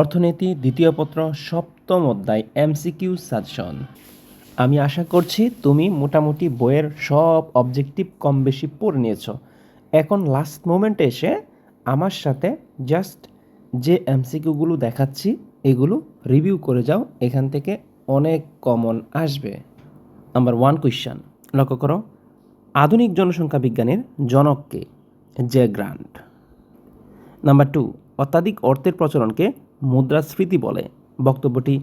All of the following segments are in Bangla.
অর্থনীতি, দ্বিতীয় পত্র, সপ্তম অধ্যায়, এমসিকিউ সাজেশন। আমি আশা করছি তুমি মোটামুটি বইয়ের সব অবজেক্টিভ কম বেশি পড়ে নিয়েছো। এখন লাস্ট মোমেন্টে এসে আমার সাথে জাস্ট যে এমসিকিউগুলো দেখাচ্ছি, এগুলো রিভিউ করে যাও, এখান থেকে অনেক কমন আসবে। নাম্বার ওয়ান কোয়েশ্চান লক্ষ্য করো, আধুনিক জনসংখ্যা বিজ্ঞানের জনককে জে গ্রান্ট। নাম্বার টু অত্যাধিক অর্থের প্রচলনকে মুদ্রাস্ফীতি বলে বক্তব্যটি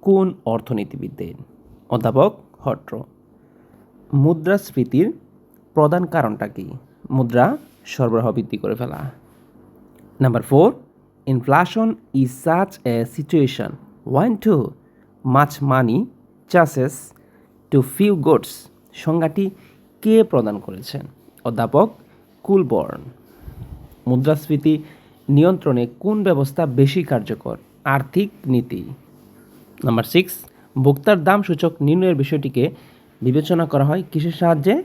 কোন অর্থনীতিবিদদের? অধ্যাপক হট্র মুদ্রাস্ফীতির প্রধান কারণটা কি? মুদ্রা সরবরাহ বৃদ্ধি করে ফেলা। Number four inflation is such a situation when too much money chases too few goods সংজ্ঞাটি কে প্রদান করেছেন? অধ্যাপক কুলবর্ন মুদ্রাস্ফীতি নিয়ন্ত্রণে কোন ব্যবস্থা বেশি কার্যকর? আর্থিক নীতি। নাম্বার সিক্স, ভোক্তার দাম সূচক নির্ণয়ের বিষয়টিকে বিবেচনা করা হয় কিসের সাহায্যে?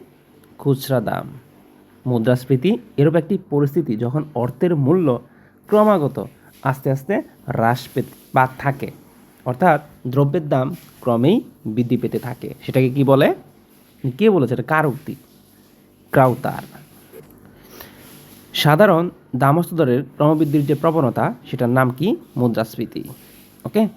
খুচরা দাম। মুদ্রাস্ফীতি এরূপ একটি পরিস্থিতি যখন অর্থের মূল্য ক্রমাগত আস্তে আস্তে হ্রাস পেতে বা থাকে, অর্থাৎ দ্রব্যের দাম ক্রমেই বৃদ্ধি পেতে থাকে। সেটাকে কি বলে? কে বলেছে? এটা কার উক্তি? ক্রাউতার। সাধারণ দামস্ত দরের ক্রমবৃদ্ধির যে প্রবণতা, সেটার নাম কি? মুদ্রাস্ফীতি। ওকে?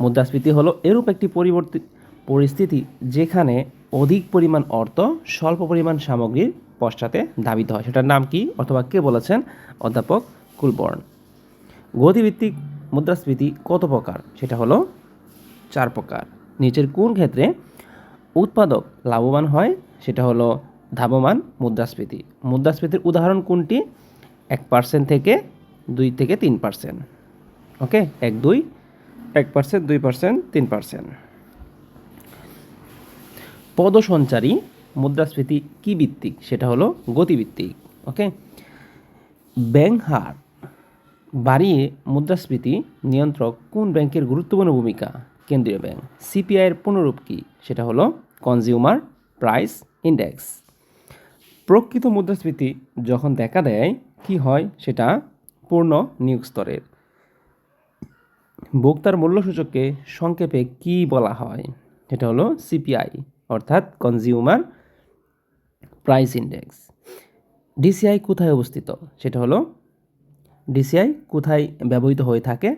মুদ্রাস্ফীতি হলো এরূপ একটি পরিবর্তিত পরিস্থিতি যেখানে অধিক পরিমাণ অর্থ, স্বল্প পরিমাণ সামগ্রীর পশ্চাতে ধাবিত হয়। সেটার নাম কি? অথবা কে বলেছেন? অধ্যাপক কুলবর্ণ। গতিভিত্তিক মুদ্রাস্ফীতি কত প্রকার? সেটা হলো চার প্রকার। নিচের কোন ক্ষেত্রে উৎপাদক লাভবান হয়? সেটা হলো ধাবমান মুদ্রাস্ফীতি। মুদ্রাস্ফীতির উদাহরণ কোনটি? এক পার্সেন্ট থেকে দুই থেকে তিন পার্সেন্ট ওকে এক, দুই, এক পার্সেন্ট দুই পার্সেন্ট তিন পার্সেন্ট পদসঞ্চারী মুদ্রাস্ফীতি কি ভিত্তিক? সেটা হলো গতিভিত্তিক। ওকে ব্যাংক হার বাড়িয়ে মুদ্রাস্ফীতি নিয়ন্ত্রক কোন ব্যাংকের গুরুত্বপূর্ণ ভূমিকা? কেন্দ্রীয় ব্যাংক। সিপিআইয়ের পুনরূপ কী? সেটা হলো কনজিউমার প্রাইস ইন্ডেক্স প্রকৃত মুদ্রাস্ফীতি যখন দেখা দেয় কি হয় সেটা পূর্ণ নিয়োগ স্তরের। ভোক্তার মূল্যসূচককে সংক্ষেপে কি বলা হয়? সেটা হলো সিপিআই, অর্থাৎ কনজিউমার প্রাইস ইন্ডেক্স। ডিসিআই কোথায় অবস্থিত? সেটা হলো ডিসিআই কোথায় ব্যবহৃত হয়ে থাকে?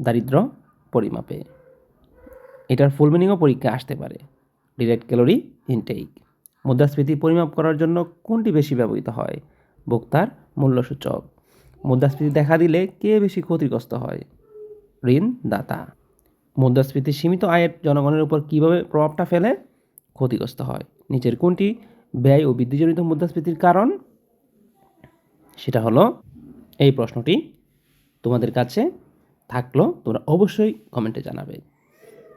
দারিদ্র পরিমাপে। এটার ফুল মিনিংও পরীক্ষা আসতে পারে। ডিরেক্ট ক্যালোরি ইনটেক মুদ্রাস্ফীতি পরিমাপ করার জন্য কোনটি বেশি ব্যবহৃত হয়? ভোক্তার মূল্যসূচক। মুদ্রাস্ফীতি দেখা দিলে কে বেশি ক্ষতিগ্রস্ত হয়? ঋণদাতা মুদ্রাস্ফীতি সীমিত আয়ের জনগণের উপর কীভাবে প্রভাবটা ফেলে? ক্ষতিগ্রস্ত হয়। নিচের কোনটি? ব্যয় ও বৃদ্ধিজনিত মুদ্রাস্ফীতির কারণ? সেটা হলো এই প্রশ্নটি তোমাদের কাছে থাকল, তোমরা অবশ্যই কমেন্টে জানাবে।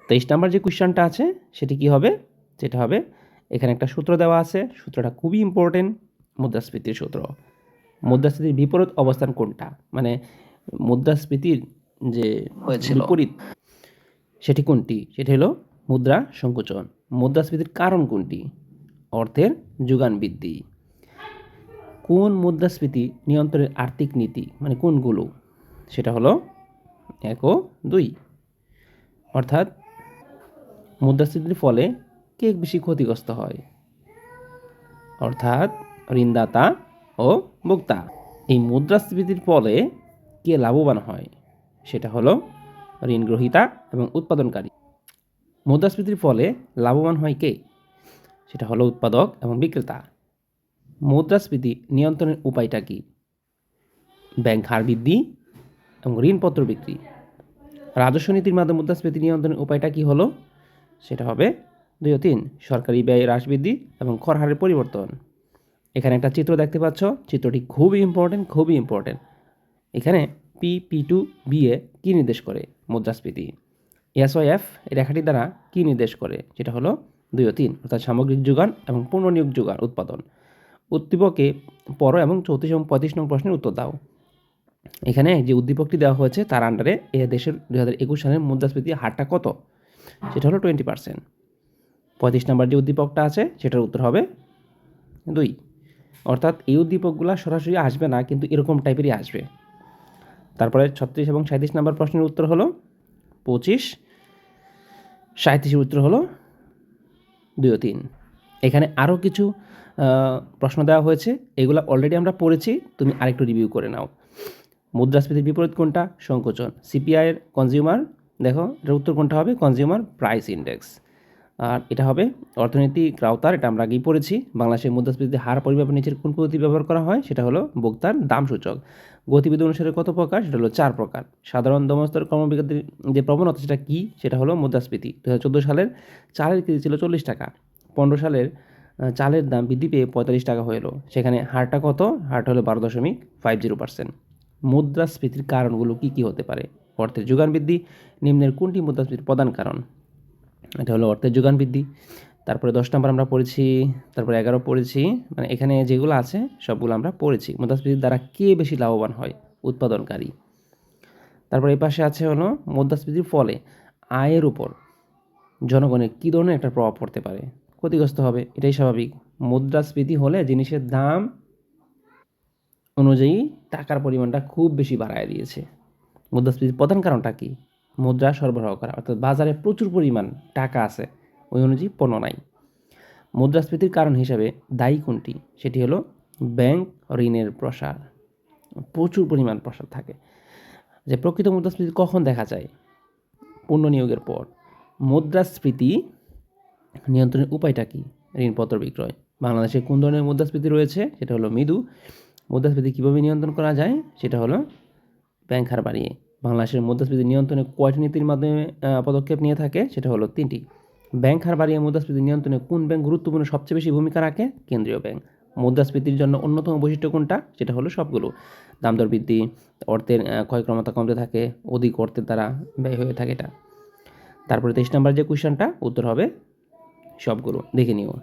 তেইশ নাম্বার যে কোয়েশ্চনটা আছে, সেটি কি হবে? সেটা হবে, এখানে একটা সূত্র দেওয়া আছে। সূত্রটা খুবই ইম্পর্টেন্ট মুদ্রাস্ফীতির সূত্র। মুদ্রাস্ফীতির বিপরীত অবস্থান কোনটা? মানে মুদ্রাস্ফীতির যে হয়েছিল। বিপরীত সেটি কোনটি? সেটি হলো মুদ্রা সংকোচন। মুদ্রাস্ফীতির কারণ কোনটি? অর্থের যোগান বৃদ্ধি। কোন মুদ্রাস্ফীতি নিয়ন্ত্রণের আর্থিক নীতি? মানে কোনগুলো? সেটা হলো এক ও দুই। অর্থাৎ মুদ্রাস্ফীতির ফলে কে বেশি ক্ষতিগ্রস্ত হয়? অর্থাৎ ঋণদাতা ও ভোক্তা এই মুদ্রাস্ফীতির ফলে কে লাভবান হয়? সেটা হলো ঋণ গ্রহীতা এবং উৎপাদনকারী। মুদ্রাস্ফীতির ফলে লাভবান হয় কে? সেটা হলো উৎপাদক এবং বিক্রেতা। মুদ্রাস্ফীতি নিয়ন্ত্রণের উপায়টা কী? ব্যাংক হার বৃদ্ধি এবং ঋণপত্র বিক্রি। রাজস্ব নীতির মাধ্যমে মুদ্রাস্ফীতি নিয়ন্ত্রণের উপায়টা কী হলো? সেটা হবে দুই ও তিন। সরকারি ব্যয় হ্রাস বৃদ্ধি এবং কর হারের পরিবর্তন। এখানে একটা চিত্র দেখতে পাচ্ছ। চিত্রটি খুবই ইম্পর্টেন্ট খুবই ইম্পর্টেন্ট এখানে P P to B A কী নির্দেশ করে মুদ্রাস্ফীতি? এস ও এফ এই রেখাটি দ্বারা কী নির্দেশ করে? যেটা হলো দুই ও তিন, অর্থাৎ সামগ্রিক যোগান এবং পুনর্নিয়োগ যোগান, উৎপাদন। উদ্দীপকে পর এবং চৌত্রিশ এবং পঁয়ত্রিশ নং প্রশ্নের উত্তর দাও। এখানে যে উদ্দীপকটি দেওয়া হয়েছে, তার আন্ডারে এ দেশের দুই হাজার একুশ সালের মুদ্রাস্ফীতি হারটা কত? সেটা হলো টোয়েন্টি পার্সেন্ট পঁয়ত্রিশ নম্বর যে উদ্দীপকটা আছে, সেটার উত্তর হবে দুই। অর্থাৎ এই উদ্দীপকগুলো সরাসরি আসবে না, কিন্তু এরকম টাইপেরই আসবে। তারপরে ছত্রিশ এবং সাঁত্রিশ নাম্বার প্রশ্নের উত্তর হলো পঁচিশ সাঁত্রিশের উত্তর হলো দুই ও তিন। এখানে আরও কিছু প্রশ্ন দেওয়া হয়েছে, এগুলো অলরেডি আমরা পড়েছি, তুমি আরেকটু রিভিউ করে নাও। মুদ্রাস্ফীতির বিপরীত কোনটা? সংকোচন। সিপিআইয়ের কনজিউমার দেখো, এটার উত্তর কোনটা হবে? কনজিউমার প্রাইস ইন্ডেক্স আর এটা হবে অর্থনৈতিক রাউতার, এটা আমরা আগেই পড়েছি। বাংলাদেশের মুদ্রাস্ফীতির হার পরিমাপের নিচের কোন পদ্ধতি ব্যবহার করা হয়, সেটা হলো ভোক্তার দাম সূচক। গতিবিধি অনুসারে কত প্রকার, সেটা হলো চার প্রকার। সাধারণ দমস্তর কর্মবিজ্ঞানের যে প্রবণতা, সেটা কী? সেটা হলো মুদ্রাস্ফীতি। দু হাজার চোদ্দ সালের চালের কেজি ছিল চল্লিশ টাকা। পনেরো সালের চালের দাম বৃদ্ধি পেয়ে পঁয়তাল্লিশ টাকা হয়ে এলো। সেখানে হারটা কত? হারটা হলো বারো দশমিক ফাইভ জিরো পার্সেন্ট। মুদ্রাস্ফীতির কারণগুলো কী কী হতে পারে? অর্থের যোগান বৃদ্ধি, নিম্নের কোনটি মুদ্রাস্ফীতির প্রধান কারণ? এটা হলো অর্থের যোগান বৃদ্ধি। তারপরে দশ নম্বর আমরা পড়েছি, তারপরে এগারো পড়েছি মানে এখানে যেগুলো আছে সবগুলো আমরা পড়েছি। মুদ্রাস্ফীতির দ্বারা কে বেশি লাভবান হয়? উৎপাদনকারী। তারপরে এই পাশে আছে হলো মুদ্রাস্ফীতির ফলে আয়ের উপর। জনগণের কী ধরনের একটা প্রভাব পড়তে পারে? ক্ষতিগ্রস্ত হবে, এটাই স্বাভাবিক। মুদ্রাস্ফীতি হলে জিনিসের দাম অনুযায়ী টাকার পরিমাণটা খুব বেশি বাড়ায় দিয়েছে। মুদ্রাস্ফীতির প্রধান কারণটা কি? মুদ্রা সরবরাহ করা, অর্থাৎ বাজারে প্রচুর পরিমাণ টাকা আছে, ওই অনুযায়ী পণ্য নাই। মুদ্রাস্ফীতির কারণ হিসাবে দায়ী কোনটি? সেটি হলো ব্যাংক ঋণের প্রসার। প্রচুর পরিমাণ প্রসার থাকে। যে প্রকৃত মুদ্রাস্ফীতি কখন দেখা যায়? পণ্য নিয়োগের পর। মুদ্রাস্ফীতি নিয়ন্ত্রণের উপায়টা কী? ঋণপত্র বিক্রয়। বাংলাদেশে কোন ধরনের মুদ্রাস্ফীতি রয়েছে? সেটা হলো মৃদু। মুদ্রাস্ফীতি কীভাবে নিয়ন্ত্রণ করা যায়? সেটা হলো ব্যাংক হার বাড়িয়ে। বাংলাদেশের মুদ্রাস্ফীতি নিয়ন্ত্রণে কয়টি নীতির মাধ্যমে পদক্ষেপ নিয়ে থাকে? সেটা হলো তিনটি। ব্যাংক হার বাড়িয়ে মুদ্রাস্ফীতি নিয়ন্ত্রণে কোন ব্যাংক গুরুত্বপূর্ণ সবচেয়ে বেশি ভূমিকা রাখে? কেন্দ্রীয় ব্যাংক। মুদ্রাস্ফীতির জন্য অন্যতম বৈশিষ্ট্য কোনটা? সেটা হলো সবগুলো। দাম দর বৃদ্ধি, অর্থের ক্ষমতা কমতে থাকে, অধিক অর্থের দ্বারা ব্যয় হয়ে থাকে এটা। তারপরে তেইশ নম্বর যে কোয়েশ্চনটা, উত্তর হবে সবগুলো। দেখে নিও।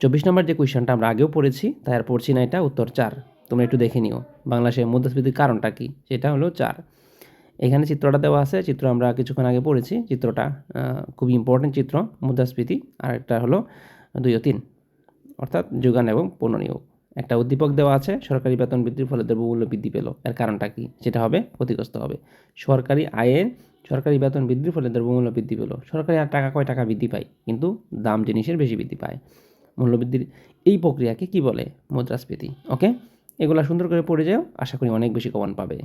চব্বিশ নম্বর যে কোয়েশ্চনটা আমরা আগেও পড়েছি, তাই আর পড়ছি না এটা, উত্তর চার। তোমরা একটু দেখে নিও বাংলাদেশের মুদ্রাস্ফীতির কারণটা কি? সেটা হলো চার। এখানে চিত্রটা দেওয়া আছে, চিত্র আমরা কিছুক্ষণ আগে পড়েছি। চিত্রটা খুবই ইম্পর্টেন্ট চিত্র, মুদ্রাস্ফীতি। আর একটা হলো দুই ও তিন, অর্থাৎ যোগান এবং পণ্য নিয়োগ। একটা উদ্দীপক দেওয়া আছে, সরকারি বেতন বৃদ্ধির ফলে দ্রব্যমূল্য বৃদ্ধি পেল। এর কারণটা কি? সেটা হবে, ক্ষতিগ্রস্ত হবে। সরকারি আয়ের, সরকারি বেতন বৃদ্ধির ফলে দ্রব্যমূল্য বৃদ্ধি পেল। সরকারি আর টাকা কয় টাকা বৃদ্ধি পায়? কিন্তু দাম জিনিসের বেশি বৃদ্ধি পায়। মূল্যবৃদ্ধির এই প্রক্রিয়াকে কি বলে? মুদ্রাস্ফীতি। ওকে এগুলা সুন্দর করে পড়ে যাও। আশা করি অনেক বেশি কমান পাবে।